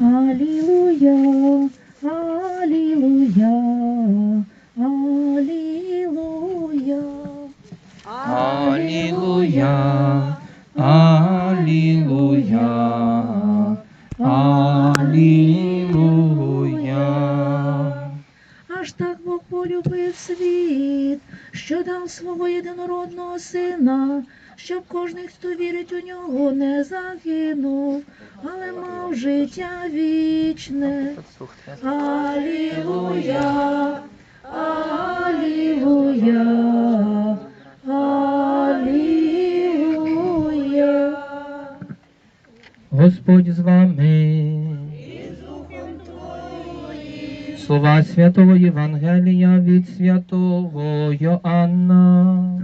Алілуя, Алілуя, Алілуя. Алілуя, Алілуя, Алілуя. Аж так Бог полюбив світ, що дав свого єдинородного сина, щоб кожний, хто вірить у нього, не загинув, але мав життя вічне. Алілуя, Алілуя, Алілуя. Господь з вами. Слова Святого Євангелія від святого Йоанна.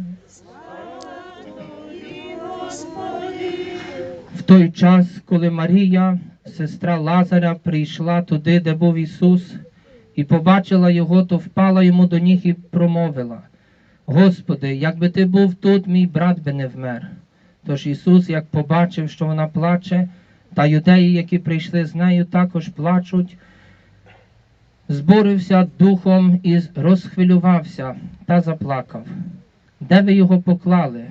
В той час, коли Марія, сестра Лазаря, прийшла туди, де був Ісус, і побачила його, то впала йому до ніг і промовила: Господи, якби ти був тут, мій брат би не вмер. Тож Ісус, як побачив, що вона плаче, та юдеї, які прийшли з нею, також плачуть, збурився духом і розхвилювався та заплакав. Де ви його поклали?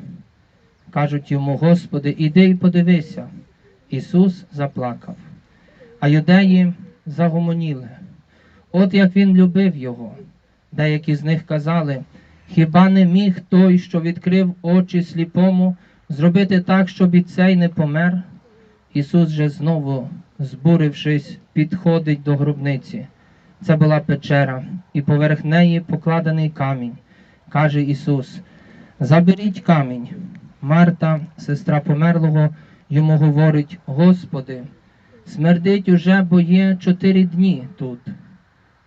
Кажуть йому, Господи, іди і подивися. Ісус заплакав. А юдеї загомоніли. От як він любив його. Деякі з них казали, хіба не міг той, що відкрив очі сліпому, зробити так, щоб і цей не помер? Ісус же знову, збурившись, підходить до гробниці. Це була печера, і поверх неї покладений камінь. Каже Ісус: Заберіть камінь. Марта, сестра померлого, йому говорить: Господи, смердить уже, бо є чотири дні тут.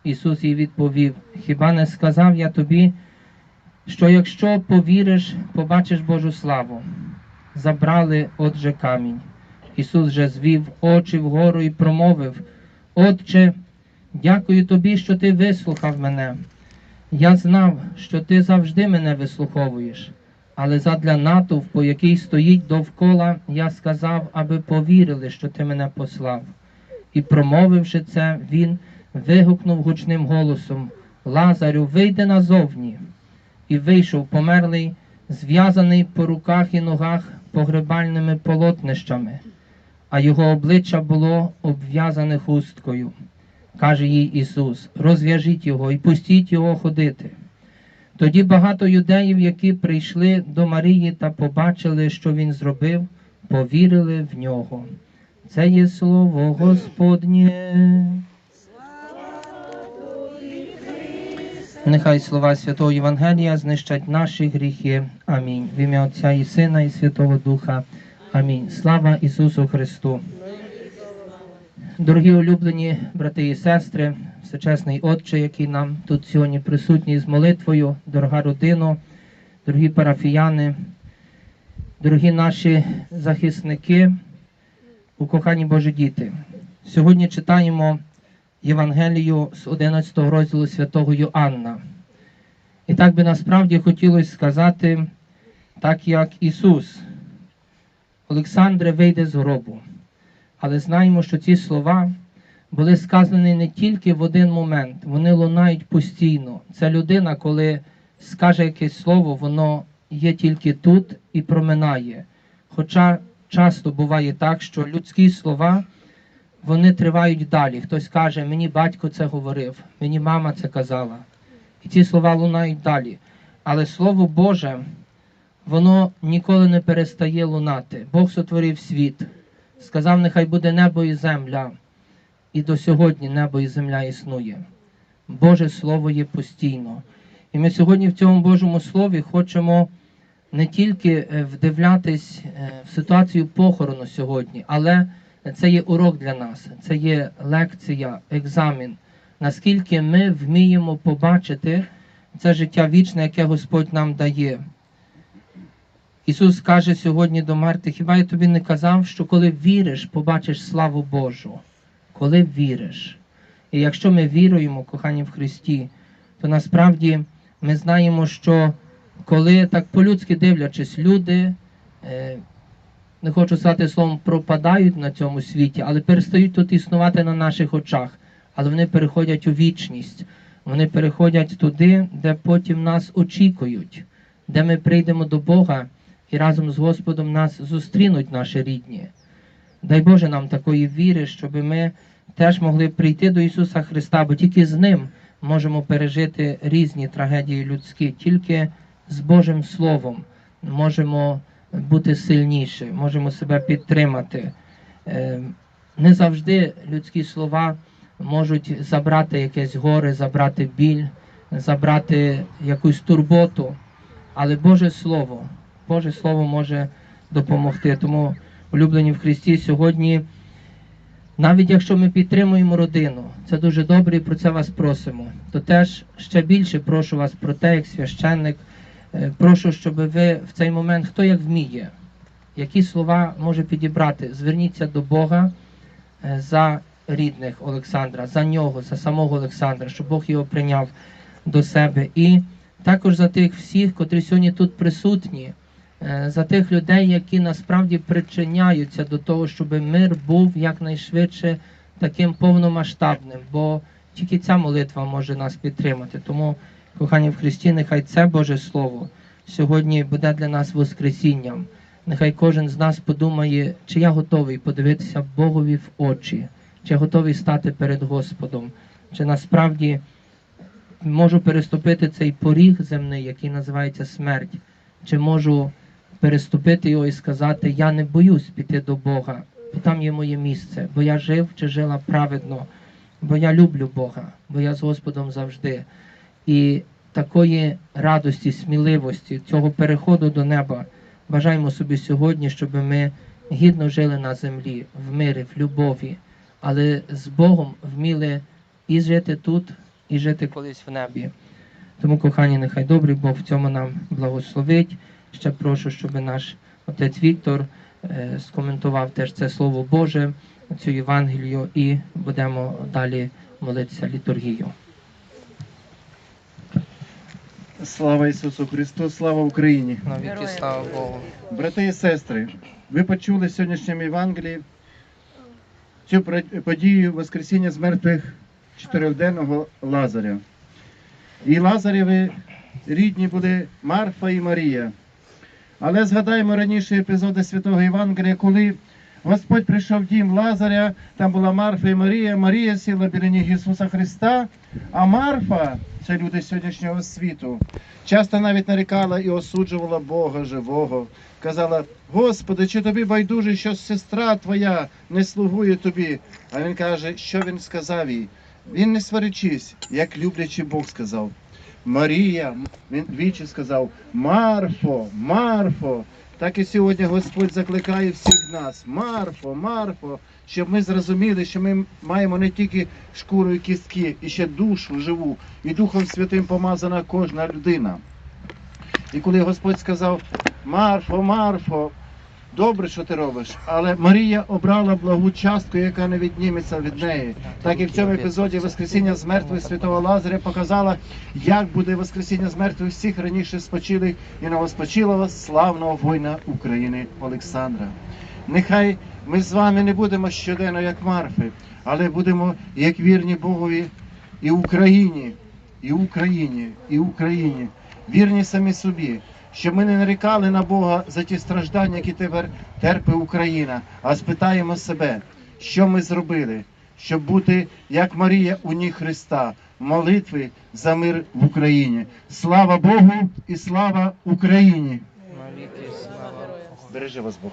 Ісус їй відповів: Хіба не сказав я тобі, що якщо повіриш, побачиш Божу славу? Забрали отже камінь. Ісус же звів очі вгору і промовив: Отче, дякую тобі, що ти вислухав мене. Я знав, що ти завжди мене вислуховуєш, але задля натовпу, який стоїть довкола, я сказав, аби повірили, що ти мене послав. І промовивши це, він вигукнув гучним голосом: Лазарю, вийди назовні. І вийшов померлий, зв'язаний по руках і ногах погребальними полотнищами, а його обличчя було обв'язане хусткою. Каже їй Ісус: розв'яжіть його і пустіть його ходити. Тоді багато юдеїв, які прийшли до Марії та побачили, що він зробив, повірили в нього. Це є слово Господнє. Нехай слова Святого Євангелія знищать наші гріхи. Амінь. В ім'я Отця і Сина, і Святого Духа. Амінь. Слава Ісусу Христу. Дорогі улюблені брати і сестри, всечесний Отче, який нам тут сьогодні присутній з молитвою, дорога родино, дорогі парафіяни, дорогі наші захисники, укохані Божі діти. Сьогодні читаємо Євангелію з 11 розділу святого Йоанна. І так би насправді хотілося сказати, так як Ісус, Олександре вийде з гробу. Але знаємо, що ці слова були сказані не тільки в один момент, вони лунають постійно. Ця людина, коли скаже якесь слово, воно є тільки тут і проминає. Хоча часто буває так, що людські слова вони тривають далі. Хтось каже, мені батько це говорив, мені мама це казала. І ці слова лунають далі. Але Слово Боже, воно ніколи не перестає лунати. Бог сотворив світ, сказав, нехай буде небо і земля. І до сьогодні небо і земля існує. Боже Слово є постійно. І ми сьогодні в цьому Божому Слові хочемо не тільки е, вдивлятись е, в ситуацію похорону сьогодні, але це є урок для нас, це є лекція, екзамен. Наскільки ми вміємо побачити це життя вічне, яке Господь нам дає. Ісус каже сьогодні до Марти, хіба я тобі не казав, що коли віриш, побачиш славу Божу? Коли віриш. І якщо ми віруємо, кохані в Христі, то насправді ми знаємо, що коли так по-людськи дивлячись, люди е, не хочу сказати словом, пропадають на цьому світі, але перестають тут існувати на наших очах. Але вони переходять у вічність. Вони переходять туди, де потім нас очікують, де ми прийдемо до Бога і разом з Господом нас зустрінуть наші рідні. Дай Боже нам такої віри, щоб ми теж могли прийти до Ісуса Христа, бо тільки з Ним можемо пережити різні трагедії людські, тільки з Божим Словом можемо бути сильніші, можемо себе підтримати. Е, Не завжди людські слова можуть забрати якесь горе, забрати біль, забрати якусь турботу, але Боже Слово, Боже Слово може допомогти. Тому, улюблені в Христі, сьогодні, навіть якщо ми підтримуємо родину, це дуже добре і про це вас просимо, то теж ще більше прошу вас про те, як священник, е, прошу, щоб ви в цей момент, хто як вміє, які слова може підібрати, зверніться до Бога е, за рідних Олександра, за нього, за самого Олександра, щоб Бог його прийняв до себе. І також за тих всіх, котрі сьогодні тут присутні, за тих людей, які насправді причиняються до того, щоб мир був якнайшвидше таким повномасштабним, бо тільки ця молитва може нас підтримати. Тому, кохані в Христі, нехай це Боже Слово сьогодні буде для нас воскресінням. Нехай кожен з нас подумає, чи я готовий подивитися Богові в очі, чи я готовий стати перед Господом, чи насправді можу переступити цей поріг земний, який називається смерть, чи можу переступити його і сказати, я не боюсь піти до Бога, бо там є моє місце, бо я жив чи жила праведно, бо я люблю Бога, бо я з Господом завжди. І такої радості, сміливості, цього переходу до неба бажаємо собі сьогодні, щоб ми гідно жили на землі, в мирі, в любові, але з Богом вміли і жити тут, і жити колись в небі. Тому, кохані, нехай добрий Бог в цьому нам благословить. Ще прошу, щоб наш отець Віктор е, скоментував теж це Слово Боже, цю Євангелію, і будемо далі молитися літургію. Слава Ісусу Христу, слава Україні! Навіки слава Богу. Брати і сестри, ви почули в сьогоднішньому Євангелії цю подію Воскресіння з мертвих чотирьохденного Лазаря. І Лазарєві рідні були Марфа і Марія. Але згадаємо раніше епізоди Святого Євангелія, коли Господь прийшов в дім Лазаря, там була Марфа і Марія. Марія сіла біля ніг Ісуса Христа, а Марфа, це люди сьогоднішнього світу, часто навіть нарікала і осуджувала Бога живого. Казала: Господи, чи тобі байдуже, що сестра твоя не слугує тобі? А він каже, що він сказав їй? Він не сваричись, як люблячий Бог сказав. Марія, він двічі сказав: Марфо, Марфо. Так і сьогодні Господь закликає всіх нас. Марфо, Марфо, щоб ми зрозуміли, що ми маємо не тільки шкуру і кістки, і ще душу живу, і Духом Святим помазана кожна людина. І коли Господь сказав: Марфо, Марфо, добре, що ти робиш, але Марія обрала благу частку, яка не відніметься від неї. Так і в цьому епізоді Воскресіння з мертвих святого Лазаря показала, як буде Воскресіння з мертвих всіх раніше спочилих і новоспочилого славного воїна України Олександра. Нехай ми з вами не будемо щоденно як Марфи, але будемо як вірні Богові і Україні, і Україні, і Україні, вірні самі собі, щоб ми не нарікали на Бога за ті страждання, які тепер терпить Україна, а спитаємо себе, що ми зробили, щоб бути як Марія у ніг Христа, молитви за мир в Україні. Слава Богу і слава Україні! Навіки слава Богу. Бережи вас Бог.